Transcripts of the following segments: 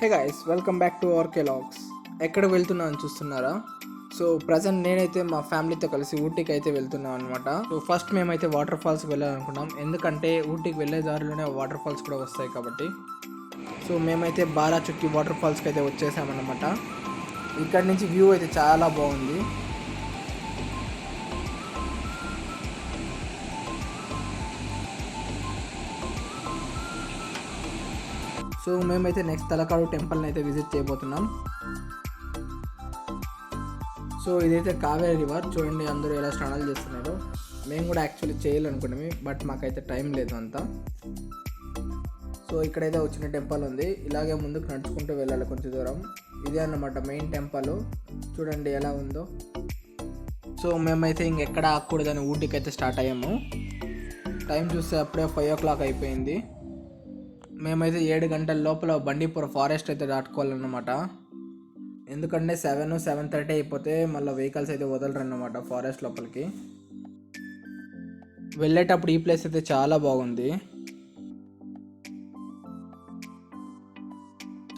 Hey guys welcome back to our Kellogg's ఎక్కడ వెళ్తున్నా అని చూస్తున్నారా? సో ప్రజెంట్ నేనైతే మా ఫ్యామిలీతో కలిసి ఊటీకి అయితే వెళ్తున్నాం అనమాట సో ఫస్ట్ మేమైతే వాటర్ ఫాల్స్ వెళ్ళాలనుకున్నాం. ఎందుకంటే ఊటీకి వెళ్ళే దారిలోనే వాటర్ ఫాల్స్ కూడా వస్తాయి కాబట్టి. సో మేమైతే బారా చుట్టి వాటర్ ఫాల్స్కి అయితే వచ్చేసామన్నమాట. ఇక్కడ నుంచి వ్యూ అయితే చాలా బాగుంది. సో మేమైతే నెక్స్ట్ తలకాడు టెంపుల్ని అయితే విజిట్ చేయబోతున్నాం. సో ఇదైతే కావేరీ రివర్ చూడండి అందరూ ఎలా స్నానాలు చేస్తున్నారు. మేము కూడా యాక్చువల్లీ చేయాలనుకున్నాము బట్ మాకైతే టైం లేదు అంతా. సో ఇక్కడైతే వచ్చిన టెంపుల్ ఉంది. ఇలాగే ముందుకు నడుచుకుంటూ వెళ్ళాలి కొంచెం దూరం. ఇదే అన్నమాట మెయిన్ టెంపుల్ చూడండి ఎలా ఉందో. సో మేమైతే ఇంకెక్కడ ఆగకూడదని ఊటీకి అయితే స్టార్ట్ అయ్యాము. టైం చూస్తే అప్పుడే ఫైవ్ ఓ క్లాక్ అయిపోయింది. మేమైతే ఏడు గంటల లోపల బండిపూర్ ఫారెస్ట్ అయితే దాటుకోవాలన్నమాట. ఎందుకంటే సెవెన్ సెవెన్ థర్టీ అయిపోతే మళ్ళీ వెహికల్స్ అయితే వదలరు అన్నమాట ఫారెస్ట్ లోపలికి. వెళ్ళేటప్పుడు ఈ ప్లేస్ అయితే చాలా బాగుంది.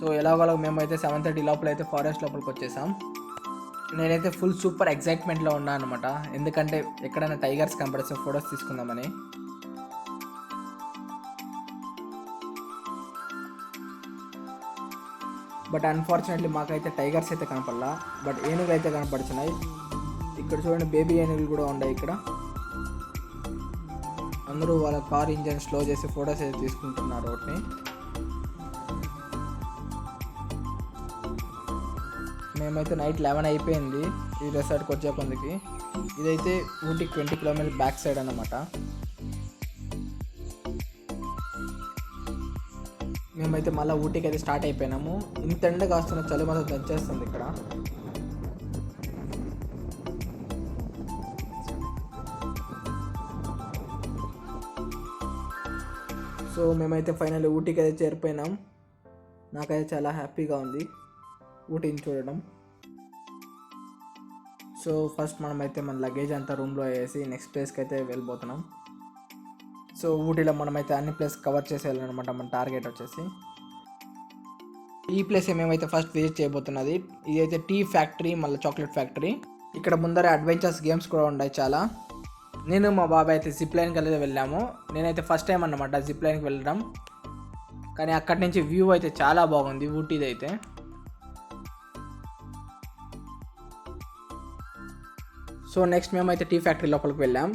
సో ఎలాగోలా మేమైతే సెవెన్ థర్టీ లోపల అయితే ఫారెస్ట్ లోపలికి వచ్చేసాం. నేనైతే ఫుల్ సూపర్ ఎగ్జైట్మెంట్లో ఉన్నా అనమాట ఎందుకంటే ఎక్కడైనా టైగర్స్ కనపడిస్తే ఫొటోస్ తీసుకుందామని. బట్ అన్ఫార్చునేట్లీ మాకైతే టైగర్స్ అయితే కనపడలా. బట్ ఏనుగులు అయితే కనపడుతున్నాయి ఇక్కడ చూడండి బేబీ ఏనుగులు కూడా ఉన్నాయి ఇక్కడ. అందరూ వాళ్ళ కార్ ఇంజన్ స్లో చేసి ఫొటోస్ అయితే తీసుకుంటున్నారు వాటిని మేమైతే నైట్ లెవెన్ అయిపోయింది. ఈ రిసార్ట్కి వచ్చే కొందికి. ఇదైతే ఊటీకి ట్వంటీ కిలోమీటర్ బ్యాక్ సైడ్ అన్నమాట. మేమైతే మళ్ళీ ఊటీకి అయితే స్టార్ట్ అయిపోయినాము. ఇంత ఎండ కాస్తున్న చలి మాత్రం దంచేస్తుంది ఇక్కడ. సో మేమైతే ఫైనల్ ఊటీకి అయితే చేరిపోయినాం. నాకైతే చాలా హ్యాపీగా ఉంది ఊటీని చూడడం. సో ఫస్ట్ మనమైతే మన లగేజ్ అంతా రూమ్లో వేసి నెక్స్ట్ ప్లేస్కి అయితే వెళ్ళిపోతున్నాం సో ఊటీలో మనమైతే అన్ని ప్లేస్ కవర్ చేసేయాలన్నమాట మన టార్గెట్ వచ్చేసి. ఈ ప్లేస్ మేమైతే ఫస్ట్ విజిట్ చేయబోతున్నది. ఇది అయితే టీ ఫ్యాక్టరీ మళ్ళీ చాక్లెట్ ఫ్యాక్టరీ. ఇక్కడ ముందర అడ్వెంచర్స్ గేమ్స్ కూడా ఉన్నాయి చాలా. నేను మా బాబాయ్ అయితే జిప్ లైన్కి వెళ్ళి వెళ్ళాము. నేనైతే ఫస్ట్ టైం అన్నమాట జిప్ లైన్కి వెళ్ళడం. కానీ అక్కడి నుంచి వ్యూ అయితే చాలా బాగుంది ఊటీది అయితే సో నెక్స్ట్ మేమైతే టీ ఫ్యాక్టరీ లోపలికి వెళ్ళాం.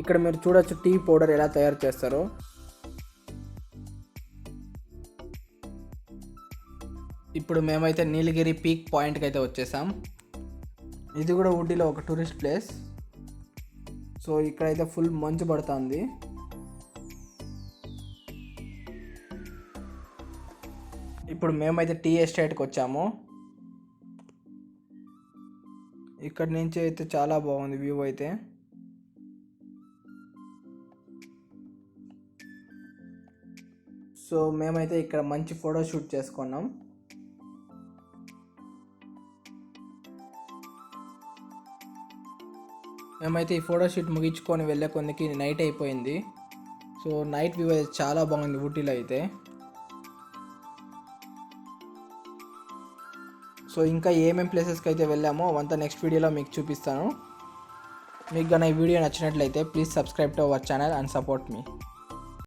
ఇక్కడ మీరు చూడొచ్చు టీ పౌడర్ ఎలా తయారు చేస్తారో. ఇప్పుడు మేమైతే నీలగిరి పీక్ పాయింట్కి అయితే వచ్చేసాం. ఇది కూడా ఊటీలో ఒక టూరిస్ట్ ప్లేస్. సో ఇక్కడైతే ఫుల్ మంచు పడుతుంది. ఇప్పుడు మేమైతే టీ ఎస్టేట్కి వచ్చాము. ఇక్కడ నుంచి అయితే చాలా బాగుంది వ్యూ అయితే. సో మేమైతే ఇక్కడ మంచి ఫోటో షూట్ చేసుకున్నాం. మేమైతే ఈ ఫోటో షూట్ ముగించుకొని వెళ్ళే కొందికి నైట్ అయిపోయింది. సో నైట్ వ్యూ అయితే చాలా బాగుంది ఊటీలో అయితే. సో ఇంకా ఏమేం ప్లేసెస్కి అయితే వెళ్ళామో అవంతా నెక్స్ట్ వీడియోలో మీకు చూపిస్తాను. మీకు కానీ ఈ వీడియో నచ్చినట్లయితే please subscribe to our channel and support me.